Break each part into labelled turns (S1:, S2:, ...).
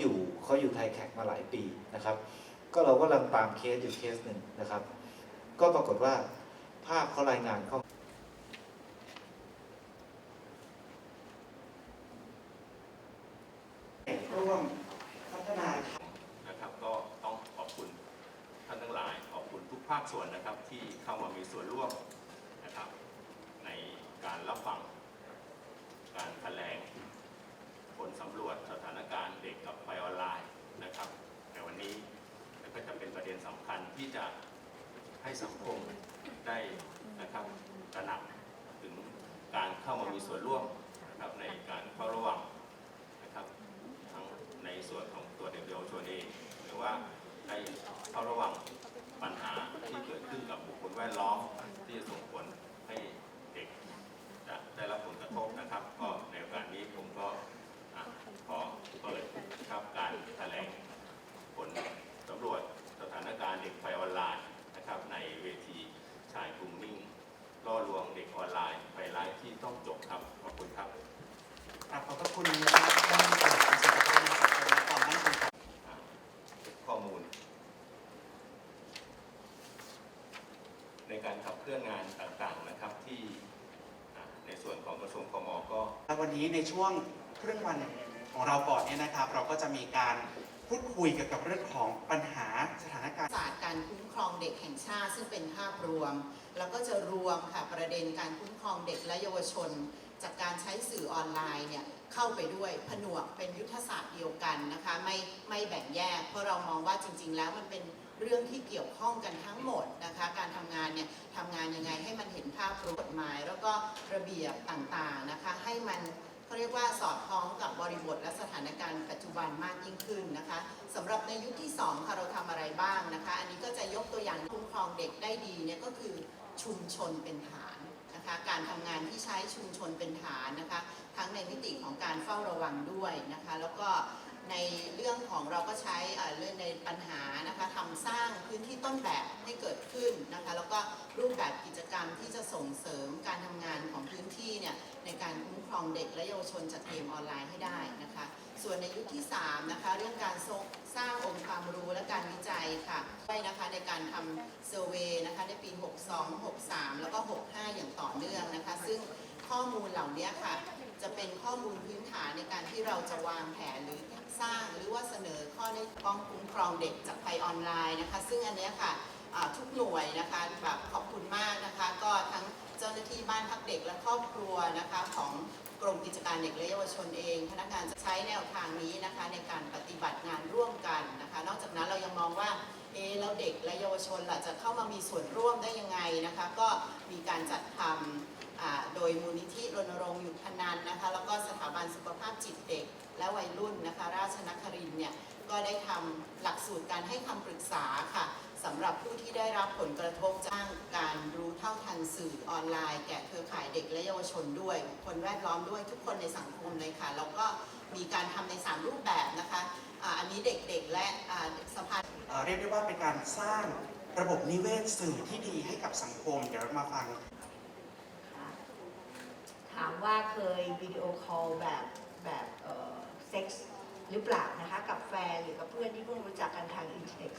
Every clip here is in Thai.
S1: อยู่เขาอยู่ไทยแขกมาหลายปีนะครับ ก็เราก็กำลังตามเคสอยู่เคสหนึ่งนะครับ ก็ปรากฏว่าภาพเขารายงานเข้า
S2: ร่วมพัฒนา
S3: นะครับก็ต้องขอบคุณท่านทั้งหลาย ขอบคุณทุกภาคส่วนนะครับที่เข้ามามีส่วนร่วมนะครับ ในการรับฟังการแถลงผลสำรวจสถานการณ์เด็กกับไฟออนไลน์นะครับในี้แล้วก็จะเป็นประเด็นสำคัญที่จะให้สังคมได้นะครับตระหนักถึงการเข้ามามีส่วนร่วมนะครับในการเฝ้าระวังนะครับ ทั้งในส่วนของตัวเด็กเยาวชนเอง หรือว่าได้เฝ้าระวังปัญหาที่เกิดขึ้นกับบุคคลแวดล้อมที่จะส่งผลให้เด็กจะได้รับผลกระทบนะครับ ก็ในโอกาสนี้ผมก็อะขอเปิดครับการแถลงผลสำรวจสถานการณ์เด็กไฟออนไลน์นะครับ ในเวทีชายกลุ่มมิ่งล่อลวงเด็กออนไลน์ไฟไลฟ์ที่ต้องจบครับขอบคุณครับ
S2: กราบขอบพระคุณนะครับท่านประหลัดกระทรวงการคลังและความมั่นคงของ
S3: ข้อมูล ในการขับเคลื่อนงานต่างๆนะครับที่อ่าในส่วนของกระทรวงคมก็
S2: วั นี้ในช่วงครึ่งวันของเราก่อนเนี่ยนะครับ เราก็จะมีการพูดคุยเกี่ยวกับเรื่องของปัญหาสถานการณ์
S4: ศาสตร์การคุ้มครองเด็กแห่งชาติ ซึ่งเป็นภาพรวม แล้วก็จะรวมค่ะประเด็นการคุ้มครองเด็กและเยาวชน จากการใช้สื่อออนไลน์เนี่ย เข้าไปด้วยผนวกเป็นยุทธศาสตร์เดียวกันนะคะไม่ไม่แบ่งแยก เพราะเรามองว่าจริง ๆ แล้วมันเป็นเรื่องที่เกี่ยวข้องกันทั้งหมดนะคะการทำงานเนี่ยทำงานยังไงให้มันเห็นภาพกฎหมาย แล้วก็ระเบียบต่างๆนะคะให้มันเขาเรียกว่าสอดคล้องกับบริบทและสถานการณ์ปัจจุบันมากยิ่งขึ้นนะคะสำหรับในยุคที่2ค่ะเราทำอะไรบ้างนะคะ อันนี้ก็จะยกตัวอย่างคุ้มครองเด็กได้ดีเนี่ยก็คือชุมชนเป็นฐาน นะคะการทำงานที่ใช้ชุมชนเป็นฐานนะคะ ทั้งในมิติของการเฝ้าระวังด้วยนะคะ แล้วก็ในเรื่องของเราก็ใช้เรื่องในปัญหานะคะทำสร้างพื้นที่ต้นแบบให้เกิดขึ้นนะคะ แล้วก็รูปแบบกิจกรรมที่จะส่งเสริมการทำงานของพื้นที่เนี่ยในการคุ้มครองเด็กและเยาวชนจากเกมออนไลน์ให้ได้นะคะ ส่วนในยุคที่3นะคะเรื่องการส สร้างองค์ความรู้และการวิจัยค่ะด้วยนะคะในการทำเซอร์เวยนะคะในปี 62 63 แล้วก็ 65 อย่างต่อเนื่องนะคะ ซึ่งข้อมูลเหล่านี้ค่ะ จะเป็นข้อมูลพื้นฐานในการที่เราจะวางแผนหรือสร้างหรือว่าเสนอข้อในป้องคุ้มครองเด็กจากภัยออนไลน์นะคะ ซึ่งอันนี้ค่ะทุกหน่วยนะคะแบบขอบคุณมากนะคะ ก็ทั้งเจ้าหน้าที่บ้านพักเด็กและครอบครัวนะคะของ รมกิจการเด็กและเยาวชนเอง พนักงานจะใช้แนวทางนี้นะคะในการปฏิบัติงานร่วมกันนะคะ นอกจากนั้นเรายังมองว่าเอะแล้วเด็กและเยาวชนล่ะจะเข้ามามีส่วนร่วมได้ยังไงนะคะ ก็มีการจัดทำโดยมูลนิธิรณรงค์หยุดพนันนะคะ แล้วก็สถาบันสุขภาพจิตเด็ก และวัยรุ่นนะคะ ราชนครินเนี่ยก็ได้ทำหลักสูตรการให้คำปรึกษาค่ะ สำหรับผู้ที่ได้รับผลกระทบจากการรู้เท่าทันสื่อออนไลน์ แก่เครือข่ายเด็กและเยาวชนด้วยคนแวดล้อมด้วยทุกคนในสังคมเลยค่ะแล้วก็มีการทำใน 3 รูปแบบนะคะอ่าอันนี้เด็กๆและอ่าสภา
S2: เอ่อเรียกได้ว่าเป็นการสร้างระบบนิเวศสื่อที่ดีให้กับสังคม เดี๋ยวเรามาฟัง
S5: ถามว่าเคยวิดีโอคอลแบบแบบเอ่อเซ็กส์หรือเปล่านะคะ กับแฟนหรือกับเพื่อนที่เพิ่งรู้จักกัน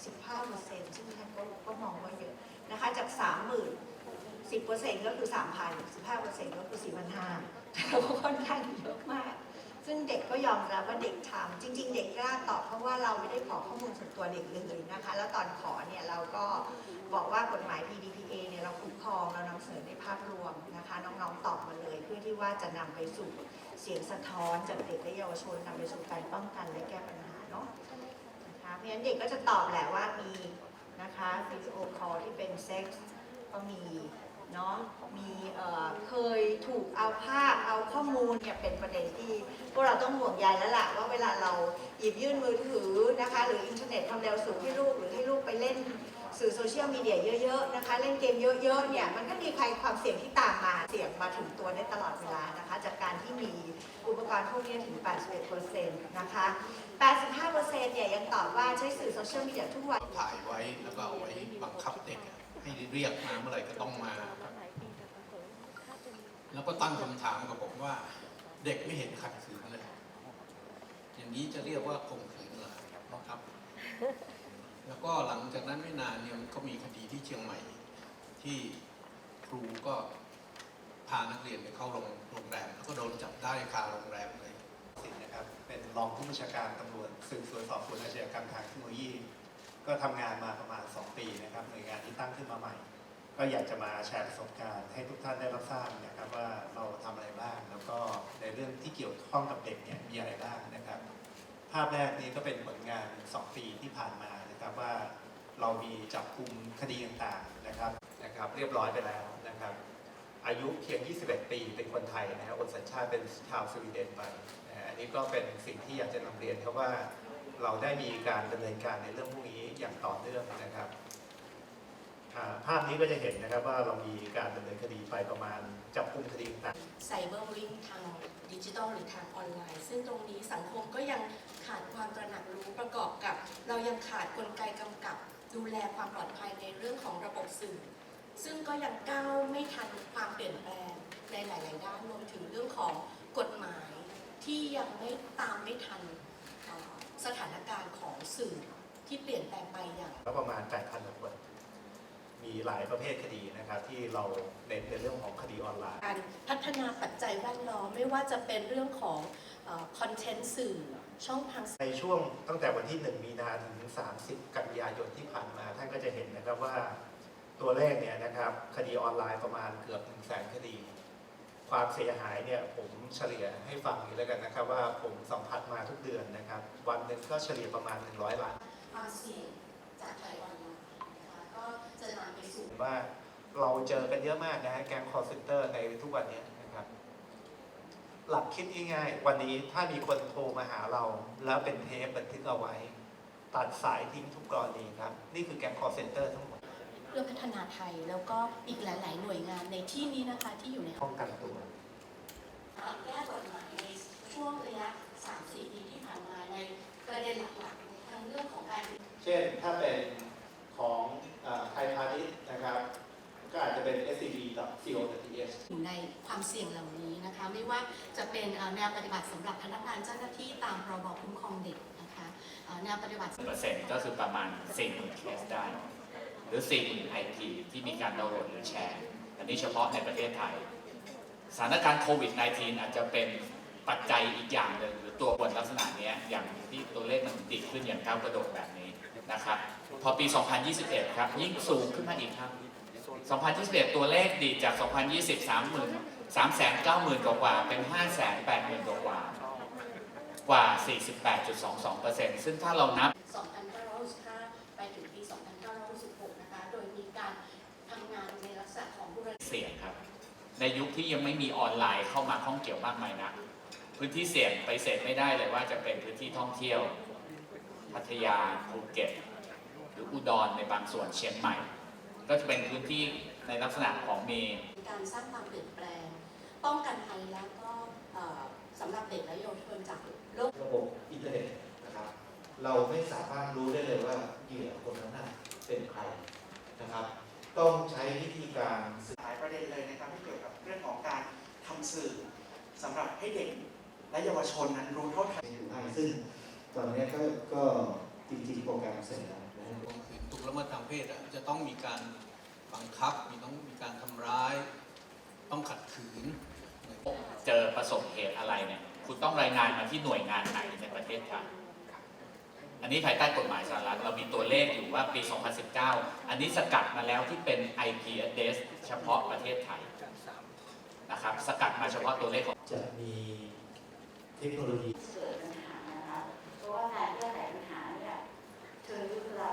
S5: 15เปอร์เซ็นต์ซึ่งท่านก็ก็มองว่าเยอะนะคะจาก 30,000 10เปอร์เซ็นต์ก็คือ 3,000 15เปอร์เซ็นต์ก็คือ 4,500ก็ค่อนข้างเยอะมาก ซึ่งเด็กก็ยอมรับว่าเด็กทำจริง ๆ เด็กกล้าตอบเพราะว่าเราไม่ได้ขอข้อมูลส่วนตัวเด็กเลยนะคะ แล้วตอนขอเนี่ยเราก็บอกว่ากฎหมาย PDPA เนี่ยเราคุ้มครองเรานำเสนอในภาพรวมนะคะ น้องๆตอบมาเลย เพื่อที่ว่าจะนำไปสู่เสียงสะท้อนจากเด็กและเยาวชนนำไปสู่การป้องกันและแก้ปัญหาเนาะ นะคะเพราะฉะนั้นเด็กก็จะตอบแหละว่ามีนะคะวิดีโอคอลที่เป็นเซ็กส์ก็มีเนาะมีเเคยถูกเอาภาพเอาข้อมูลเนี่ยเป็นประเด็นที่พวกเราต้องห่วงใยแล้วล่ะว่าเวลาเราหยิบยื่นมือถือนะคะหรืออินเทอร์เน็ตความเร็วสูงให้ลูกหรือให้ลูกไปเล่นสื่อโซเชียลมีเดียเยอะๆนะคะเล่นเกมเยอะๆเนี่ยมันก็มีใครความเสี่ยงที่ตามมาเสี่ยงมาถึงตัวได้ตลอดเวลานะคะจากการที่มีอุปกรณ์พวกนี้ถึง 81%นะคะ 85%เนี่ยยังตอบว่าใช้สื่อโซเชียลมีเดียทุกวัน
S6: ถ่ายไว้แล้วก็เอาไว้บังคับเด็กอะให้เรียกมาเมื่อไหร่ก็ต้องมา แล้วก็ตั้งคำถามกับผมว่า เด็กไม่เห็นขัดขืนเลย อย่างนี้จะเรียกว่าข่มขืนะครับ แล้วก็หลังจากนั้นไม่นานเนี่ยมันก็มีคดีที่เชียงใหม่ ที่ครูก็พานักเรียนไปเข้าโรงโรงแรม แล้วก็โดนจับได้คาโรงแรมเลย
S7: สินนะครับ เป็นรองผู้บัญชาการตำรวจสืบสวนสอบสวนอาชญากรรมทางเทคโนโลยี ก็ทำงานมาประมาณ 2 ปีนะครับหน่วยงานที่ตั้งขึ้นมาใหม่ ก็อยากจะมาแชร์ประสบการณ์ให้ทุกท่านได้รับทราบนะครับว่าเราทำอะไรบ้าง แล้วก็ในเรื่องที่เกี่ยวข้องกับเด็กเนี่ยมีอะไรบ้างนะครับ ภาพแรกนี้ก็เป็นผลงาน 2 ปีที่ผ่านมานะครับว่าเรามีจับกลุ่มคดีต่างๆนะครับนะครับ เรียบร้อยไปแล้วนะครับอายุเพียง 21 ปี เป็นคนไทยนะฮะโอนสัญชาติเป็นชาวสวีเดนไปันนี้ก็เป็นสิ่งที่อยากจะนำเรียนครับว่าเราได้มีการดำเนินการในเรื่องพวกนี้อย่างต่อเนื่องนะครับ ภาพนี้ก็จะเห็นนะครับว่าเรามีการดำเนินคดีไปประมาณจับกลุ่มคดีต่าง
S8: ไซเบอร์ลิงทางดิจิทัลหรือทางออนไลน์ ซึ่งตรงนี้สังคมก็ยังขาดความตระหนักรู้ประกอบกับ เรายังขาดกลไกกำกับดูแลความปลอดภัยในเรื่องของระบบสื่อ ซึ่งก็ยังก้าวไม่ทันความเปลี่ยนแปลงในหลาย ๆ ด้านรวมถึงเรื่องของกฎหมาย ยังไม่ตามไม่ทันเอ่อสถานการณ์ของสื่อที่เปลี่ยนแปลงไปอย่าง
S7: ๆแล้วประมาณ 8,000กว่าคน มีหลายประเภทคดีนะครับ ที่เราเน้นในเรื่องของคดีออนไลน์
S8: การพัฒนาปัจจัยแวดล้อมไม่ว่าจะเป็นเรื่องของคอนเทนต์สื่อช่องทาง
S7: ในช่วงตั้งแต่วันที่ 1 มีนาถึง 30 กันยายนที่ผ่านมาท่านก็จะเห็นนะครับว่าตัวเลขเนี่ยนะครับคดีออนไลน์ประมาณเกือบ1 0 0 0 0แสนคดี ความเสียหายเนี่ยผมเฉลี่ยให้ฟังนี้แล้วกันนะครับว่าผมสัมผัสมาทุกเดือนนะครับ วันหนึ่งก็เฉลี่ยประมาณ 100ล้าน
S8: ความเสี่ยงจากภัยออนไลน์นะคะก็จะนำไปสู่
S7: ว่าเราเจอกันเยอะมากนะฮะแก๊งคอร์เซนเตอร์ในทุกวันนี้นะครับ หลักคิดง่ายๆวันนี้ถ้ามีคนโทรมาหาเรา แล้วเป็นเทปบันทึกเอาไว้ ตัดสายทิ้งทุกกรณีครับ นี่คือแก๊งคอร์เซนเตอร์ทั้งหมด
S8: พื่อพัฒนาไทย แล้วก็อีกหลาย ๆ หน่วยงานในที่นี้นะคะที่อยู่ใน
S7: ป้องกันตัว
S8: แก้กฎหมายในช่วงระยะ 3-4 ปีที่ผ่านมาในประเด็นหลักๆทั้งเรื่องของการ
S7: เช่นถ้าเป็นของเออไทยพาณิชย์นะครับก็อาจจะเป็น scb co th
S8: อยู่ในความเสี่ยงเหล่านี้นะคะ ไม่ว่าจะเป็นเอ่อแนวปฏิบัติสำหรับพนักงานเจ้าหน้าที่ตามพรบคุ้มครองเด็กนะคะเอ่อแนวปฏิบัติ
S9: เปอร์เซ็นต์ก็คือประมาณ40,000เคสได้ หรือ40,000 IP ที่มีการดาวน์โหลดหรือแชร์ อันนี้เฉพาะในประเทศไทย สถานการณ์โควิด -19 อาจจะเป็นปัจจัยอีกอย่างหนึ่งหรือตัวบทลักษณะนี้อย่างที่ตัวเลขมันติดขึ้นอย่างก้าวกระโดดแบบนี้นะครับพอปี 2021 ครับ ยิ่งสูงขึ้นมาอีกครับ 2021 ตัวเลขดีดจาก 2020 30,000 390,000 กว่าเป็น 580,000 กว่าๆกว่า 48.22%ซึ่งถ้าเรานับ
S8: 2565ไปถึงปี 2 นะคะ โดยมีการทำงานในลักษณะของบูรณา
S9: เสี่ยงครับ ในยุคที่ยังไม่มีออนไลน์เข้ามาข้องเกี่ยวมากมายนะพื้นที่เสี่ยงไปเสร็จไม่ได้เลยว่าจะเป็นพื้นที่ท่องเที่ยว พัทยาภูเก็ต หรืออุดรในบางส่วนเชียงใหม่ ก็จะเป็นพื้นที่ในลักษณะของมี
S8: การสร้างความเปลี่ยนแปลง ป้องกันภัยแล้วก็เอ่อสำหรับเด็กและเยาวชนจากโรค
S1: ระบบอินเทอร์เน็ตนะครับเราไม่สามารถรู้ได้เลยว่าเหยื่อคนนั้นน่ะเป็นใครนะครับ ต้องใช้วิธีการสื่อ
S2: หลาย ประเด็นเลยนะครับที่เกี่ยวกับเรื่องของการทำสื่อสำหรับให้เด็กและเยาวชนนั้นรู้เท่าทัน
S1: อยู่ให้ซึ่งตอนนี้ก็ก็จริงๆโปรแกรมเสร็จแล้วนะฮะ
S6: ข่มขืนถูกละเมิดทางเพศอะจะต้องมีการบังคับมีต้องมีการทำร้าย ต้องขัดขืน
S9: เจอประสบเหตุอะไรเนี่ยคุณต้องรายงานมาที่หน่วยงานไหนในประเทศไทย อันนี้ภายใต้กฎหมายสหรัฐเรามีตัวเลขอยู่ว่าปี 2019 อันนี้สกัดมาแล้วที่เป็น IP address เฉพาะประเทศไทยนะครับสกัดมาเฉพาะตัวเลขของ
S1: จะมีเทคโนโลยี
S5: เกิดปัญหานะคะเพราะว่าการแก้ไขปัญหาเนี่ยเชิงลึกเรา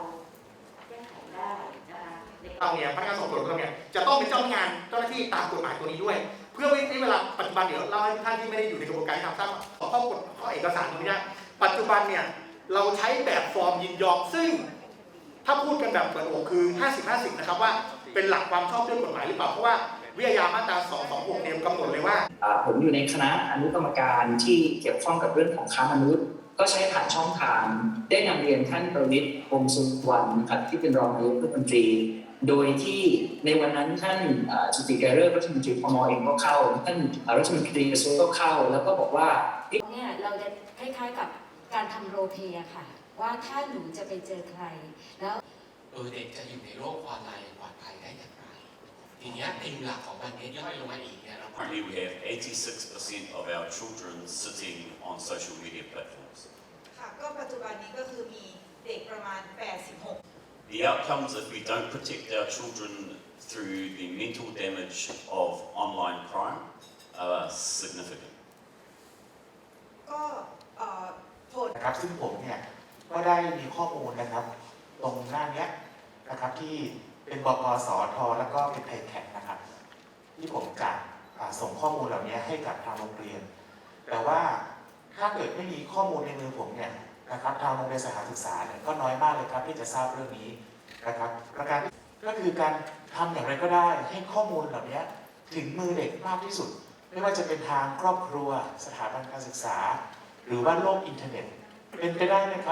S5: แก้ไขได้นะคะใน
S10: เราเนี่ยพนักงานสอบสวนของเราเนี่ยจะต้องเป็นเจ้าพนักงานเจ้าหน้าที่ตามกฎหมายตัวนี้ด้วย เพื่อไม่ให้เวลาปัจจุบันเดี๋ยวเล่าให้ท่านที่ไม่ได้อยู่ในกระบวนการที่ทำทราบขอข้อกฎข้อเอกสารตรงนี้นะปัจจุบันเนี่ย เราใช้แบบฟอร์มยินยอมซึ่ง ถ้าพูดกันแบบเปิดอกคือ 50-50 นะครับว่าเป็นหลักความชอบด้วยกฎหมายหรือเปล่า เพราะว่าวิทยามาตรา 226 เนี่ยกำหนดเลยว่า
S11: อ่าผมอยู่ในคณะอนุกรรมการที่เกี่ยวข้องกับเรื่องของค้ามนุษย์ ก็ใช้ผ่านช่องทาง ได้นำเรียนท่านประวิตรวงษ์สุวรรณนะครับที่เป็นรองนายกรัฐมนตรี โดยที่ในวันนั้นท่านอ่าจุติแกเริกรัฐมนตรีพมเองก็เข้า ท่านอ่ารัฐมนตรีกระทรวงก็เข้า แล้วก็บอกว่า
S5: เนี่ยเราจะคล้ายๆกับ
S12: การทำโรลเพลย์อะค่ะ ว่าถ้าหนูจะไปเจอใคร แล้ว
S13: เออเด็กจะอยู่ในโลกออนไลน์อย่างปลอดภัยได้อย่างไร ทีเนี้ยธีมหลักของมันเนี้ย่อยลงมาอีกเนี่ยเรา
S14: Currently, we have 86% of our children sitting on social media platforms.
S15: ค่ะก็ปัจจุบันนี้ก็คือมีเด็กประมาณ 86
S14: The outcomes, if we don't protect our children through the mental damage of online crime, are significant.
S15: ก็เอ่อ
S16: นะครับ ซึ่งผมเนี่ยก็ได้มีข้อมูลนะครับ ตรงหน้าเนี้ยนะครับที่เป็นบกสทแล้วก็เป็นไทยแท็กนะครับ ที่ผมจะส่งข้อมูลเหล่านี้ให้กับทางโรงเรียน แต่ว่าถ้าเกิดไม่มีข้อมูลในมือผมเนี่ยนะครับทางโรงเรียนสถานศึกษาเนี่ยก็น้อยมากเลยครับที่จะทราบเรื่องนี้นะครับ ประการก็คือการทำอย่างไรก็ได้ให้ข้อมูลเหล่านี้ถึงมือเด็กมากที่สุด ไม่ว่าจะเป็นทางครอบครัว สถาบันการศึกษา หรือว่าโลกอินเทอร์เน็ตเป็นไปได้ไหมครับ